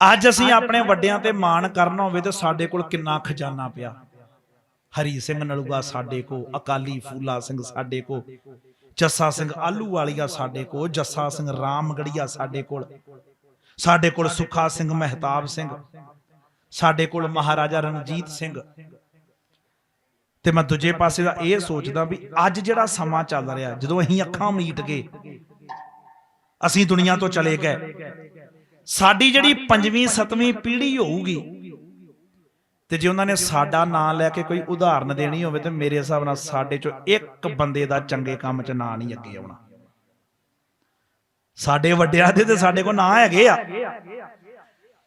ਅੱਜ ਅਸੀਂ ਆਪਣੇ ਵੱਡਿਆਂ ਤੇ ਮਾਣ ਕਰਨਾ ਹੋਵੇ ਤੇ ਸਾਡੇ ਕੋਲ ਕਿੰਨਾ ਖਜ਼ਾਨਾ ਪਿਆ। ਹਰੀ ਸਿੰਘ ਨਲੂਆ ਸਾਡੇ ਕੋ ਅਕਾਲੀ ਫੂਲਾ ਸਿੰਘ ਸਾਡੇ ਕੋ ਜੱਸਾ ਸਿੰਘ ਆਲੂ ਵਾਲੀਆ ਸਾਡੇ ਕੋ ਜੱਸਾ ਸਿੰਘ ਰਾਮਗੜੀਆ ਸਾਡੇ ਕੋਲ। ਸਾਡੇ ਕੋਲ ਸੁਖਾ ਸਿੰਘ ਮਹਿਤਾਬ ਸਿੰਘ ਸਾਡੇ ਕੋਲ ਮਹਾਰਾਜਾ ਰਣਜੀਤ ਸਿੰਘ। ਤੇ ਮੈਂ ਦੂਜੇ ਪਾਸੇ ਦਾ ਇਹ ਸੋਚਦਾ ਵੀ ਅੱਜ ਜਿਹੜਾ ਸਮਾਂ ਚੱਲ ਰਿਹਾ ਜਦੋਂ ਅਸੀਂ ਅੱਖਾਂ ਮੀਟ ਕੇ ਅਸੀਂ ਦੁਨੀਆ ਤੋਂ ਚਲੇ ਗਏ। ਸਾਡੀ ਜਿਹੜੀ ਪੰਜਵੀਂ ਸੱਤਵੀਂ ਪੀੜ੍ਹੀ ਹੋਊਗੀ। ਤੇ ਜੇ ਉਹਨਾਂ ਨੇ ਸਾਡਾ ਨਾਂ ਲੈ ਕੇ ਕੋਈ ਉਦਾਹਰਨ ਦੇਣੀ ਹੋਵੇ ਤੇ ਮੇਰੇ ਹਿਸਾਬ ਨਾਲ ਸਾਡੇ ਚੋਂ ਇੱਕ ਬੰਦੇ ਦਾ ਚੰਗੇ ਕੰਮ 'ਚ ਨਾਂ ਨਹੀਂ ਅੱਗੇ ਆਉਣਾ। ਸਾਡੇ ਵੱਡਿਆਂ ਦੇ ਤੇ ਸਾਡੇ ਕੋਲ ਨਾਂ ਹੈਗੇ ਆ।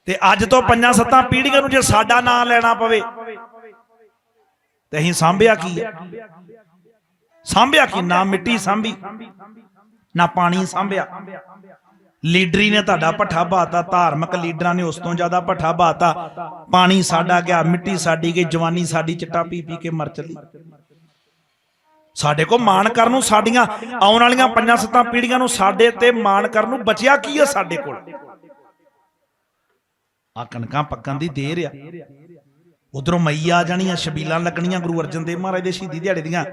ਤੇ ਅੱਜ ਤੋਂ ਪੰਜਾਂ ਸੱਤਾਂ ਪੀੜ੍ਹੀਆਂ ਨੂੰ ਜੇ ਸਾਡਾ ਨਾਂ ਲੈਣਾ ਪਵੇ ਤੇ ਅਸੀਂ ਸਾਂਭਿਆ ਕੀ ਹੈ ਸਾਂਭਿਆ ਕੀ ਨਾ ਮਿੱਟੀ ਸਾਂਭੀ ਨਾ ਪਾਣੀ ਸਾਂਭਿਆ। ਲੀਡਰੀ ਨੇ ਤੁਹਾਡਾ ਪੱਠਾ ਬਾਤਾ, ਧਾਰਮਿਕ ਲੀਡਰਾਂ ਨੇ ਉਸ ਤੋਂ ਜ਼ਿਆਦਾ ਪੱਠਾ ਬਾਤਾ। ਪਾਣੀ ਸਾਡਾ ਗਿਆ, ਮਿੱਟੀ ਸਾਡੀ ਗਈ, ਜਵਾਨੀ ਸਾਡੀ ਚਿੱਟਾ ਪੀ ਪੀ ਕੇ ਮਰ ਚਲੀ। ਸਾਡੇ ਕੋ ਮਾਣ ਕਰਨ ਨੂੰ ਸਾਡੀਆਂ ਆਉਣ ਵਾਲੀਆਂ ਪੰਜਾਂ ਸੱਤਾਂ ਪੀੜ੍ਹੀਆਂ ਨੂੰ ਸਾਡੇ ਤੇ ਮਾਣ ਕਰਨ ਨੂੰ ਬਚਿਆ ਕੀ ਹੈ ਸਾਡੇ ਕੋਲ? ਆ ਕਣਕਾਂ ਪੱਕਣ ਦੀ ਦੇਰ ਆ। ਉਧਰੋਂ ਮਈ ਆ ਜਾਣੀਆਂ, ਸ਼ਬੀਲਾਂ ਲੱਗਣੀਆਂ ਗੁਰੂ ਅਰਜਨ ਦੇਵ ਮਹਾਰਾਜ ਦੇ ਸ਼ਹੀਦੀ ਦਿਹਾੜੇ ਦੀਆਂ।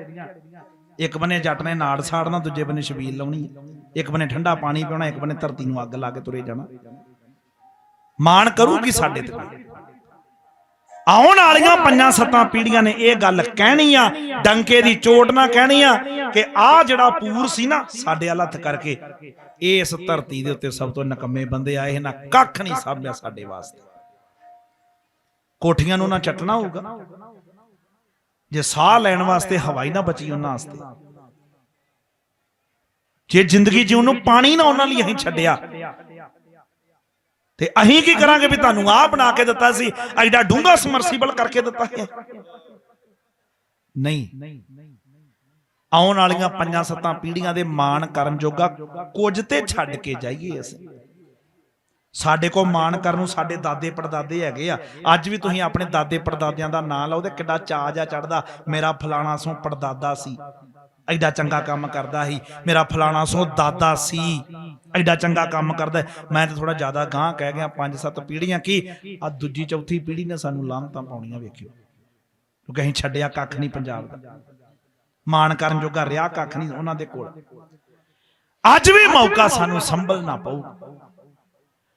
ਇੱਕ ਬੰਨੇ ਜੱਟ ਨੇ ਨਾੜ ਸਾੜਨਾ, ਦੂਜੇ ਬੰਨੇ ਸ਼ਬੀਲ ਲਾਉਣੀ ਇੱਕ ਬੰਨੇ ਠੰਡਾ ਪਾਣੀ ਪੀਣਾ, ਇੱਕ ਬੰਨੇ ਧਰਤੀ ਨੂੰ ਅੱਗ ਲਾ ਕੇ ਤੁਰੇ ਜਾਣਾ। ਮਾਣ ਕਰੂਗੀ ਸਾਡੇ ਤੇ। ਆਉਣ ਵਾਲੀਆਂ ਪੰਜਾਂ ਸੱਤਾਂ ਪੀੜੀਆਂ ਨੇ ਇਹ ਗੱਲ ਕਹਿਣੀ ਆ, ਡੰਕੇ ਦੀ ਚੋਟ ਨਾ ਕਹਿਣੀ ਆ ਕਿ ਆ ਜਿਹੜਾ ਪੂਰ ਸੀ ਨਾ ਸਾਡੇ ਵੱਲ ਹੱਥ ਕਰਕੇ, ਇਸ ਧਰਤੀ ਦੇ ਉੱਤੇ ਸਭ ਤੋਂ ਨਕੰਮੇ ਬੰਦੇ ਆਏ ਇਹਨਾਂ ਕੱਖ ਨਹੀਂ ਸਾਂਭਿਆ ਸਾਡੇ ਵਾਸਤੇ। ਕੋਠੀਆਂ ਨੂੰ ਨਾ ਚੱਟਣਾ ਹੋਊਗਾ। ਜੇ ਸਾਹ ਲੈਣ ਵਾਸਤੇ ਹਵਾਈ ਨਾ ਬਚੀ ਉਹਨਾਂ ਵਾਸਤੇ। ਜੇ ਜ਼ਿੰਦਗੀ ਜਿਉਣ ਨੂੰ ਪਾਣੀ ਨਾ ਉਹਨਾਂ ਲਈ ਅਸੀਂ ਛੱਡਿਆ, ਤੇ ਅਸੀਂ ਕੀ ਕਰਾਂਗੇ ਵੀ ਤੁਹਾਨੂੰ ਆਹ ਬਣਾ ਕੇ ਦਿੱਤਾ ਸੀ, ਐਡਾ ਡੂੰਘਾ ਸਮਰਸੀਬਲ ਕਰਕੇ ਦਿੱਤਾ ਹੈ ਨਹੀਂ, ਆਉਣ ਵਾਲੀਆਂ ਪੰਜਾਂ ਸੱਤਾਂ ਪੀੜ੍ਹੀਆਂ ਦੇ ਮਾਣ ਕਰਨ ਜੋਗਾ ਕੁਝ ਤੇ ਛੱਡ ਕੇ ਜਾਈਏ ਅਸੀਂ। ਸਾਡੇ ਕੋਲ ਮਾਣ ਕਰਨ ਨੂੰ ਸਾਡੇ ਦਾਦੇ ਪੜਦਾਦੇ ਹੈਗੇ ਆ। ਅੱਜ ਵੀ ਤੁਸੀਂ ਆਪਣੇ ਦਾਦੇ ਪੜਦਾਦਿਆਂ ਦਾ ਨਾਂ ਲਓ ਤੇ ਕਿੱਡਾ ਚਾਅ ਜਾ ਚੜਦਾ ਮੇਰਾ ਫਲਾਣਾ ਸੋ ਪੜਦਾਦਾ ਸੀ। ਐਡਾ ਚੰਗਾ ਕੰਮ ਕਰਦਾ ਸੀ। ਮੇਰਾ ਫਲਾਣਾ ਸੋ ਦਾਦਾ ਸੀ। ਐਡਾ ਚੰਗਾ ਕੰਮ ਕਰਦਾ ਮੈਂ ਤਾਂ ਥੋੜਾ ਜ਼ਿਆਦਾ ਗਾਂ ਕਹਿ ਗਿਆ, ਪੰਜ ਸੱਤ ਪੀੜ੍ਹੀਆਂ ਕੀ ਆ ਦੂਜੀ ਚੌਥੀ ਪੀੜ੍ਹੀ ਨੇ ਸਾਨੂੰ ਲਾਂਤਾਂ ਪਾਉਣੀਆਂ ਵੇਖਿਓ। ਕਿਉਂਕਿ ਅਸੀਂ ਛੱਡਿਆ ਕੱਖ ਨਹੀਂ ਪੰਜਾਬ ਦਾ। ਮਾਣ ਕਰਨ ਜੋਗਾ ਰਿਹਾ ਕੱਖ ਨਹੀਂ ਉਹਨਾਂ ਦੇ ਕੋਲ। ਅੱਜ ਵੀ ਮੌਕਾ ਸਾਨੂੰ ਸੰਭਲਣਾ ਪਊ।